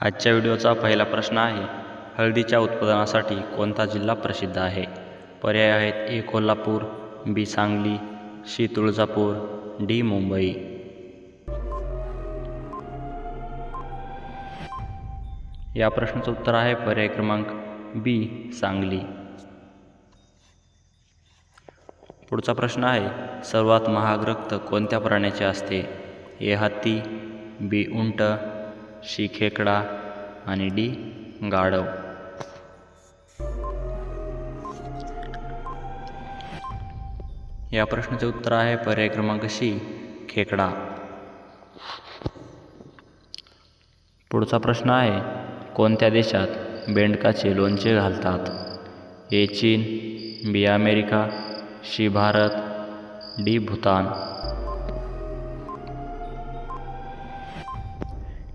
आजच्या व्हिडिओचा पहिला प्रश्न आहे हळदीच्या उत्पादनासाठी कोणता जिल्हा प्रसिद्ध आहे? पर्याय आहेत A Kolhapur B Sangli C Tuljapur D Mumbai. या प्रश्नाचं उत्तर आहे पर्याय क्रमांक बी सांगली. पुढचा प्रश्न आहे सर्वात महाग रक्त कोणत्या प्राण्याचे असते? ए हत्ती बी उंट शी खेकडा आणि डी गाढव. या प्रश्नाचे उत्तर आहे पर्याय क्रमांक शी खेकडा. पुढचा प्रश्न आहे कोणत्या देशात बेंडकाचे लोणचे घालतात? ए चीन B America C Bharat D Bhutan.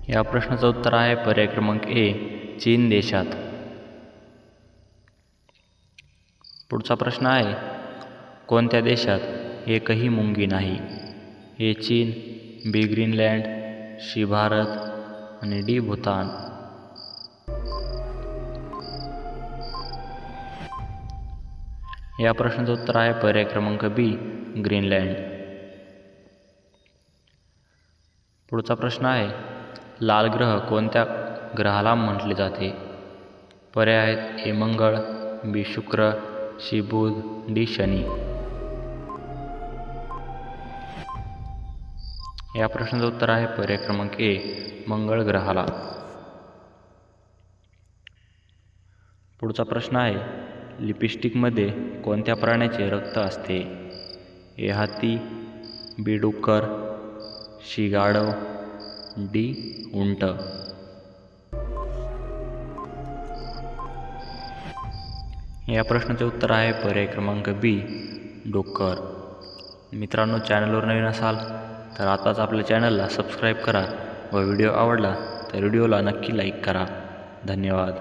या प्रश्नाचं उत्तर आहे पर्याय क्रमांक ए चीन देशात. पुढचा प्रश्न आहे कोणत्या देशात एकही मुंगी नाही? ए चीन बी ग्रीनलँड शी भारत आणि डी भूतान. या प्रश्नाचं उत्तर आहे पर्याय क्रमांक बी ग्रीनलँड. पुढचा प्रश्न आहे लाल ग्रह कोणत्या ग्रहाला म्हटले जाते? पर्याय आहेत ए मंगळ बी शुक्र सी बुध डी शनी. या प्रश्नाचं उत्तर आहे पर्याय क्रमांक ए मंगळ ग्रहाला. पुढचा प्रश्न आहे लिपस्टिकमध्ये कोणत्या प्राण्याचे रक्त असते? ए हाती बी डुक्कर शी गाढव डी उंट. या प्रश्नाचे उत्तर आहे पर्याय क्रमांक बी डोकर मित्रांनो चॅनलवर नवीन असाल तर आताच आपल्या चॅनलला सबस्क्राईब करा व व्हिडिओ आवडला तर व्हिडिओला नक्की लाईक करा. धन्यवाद.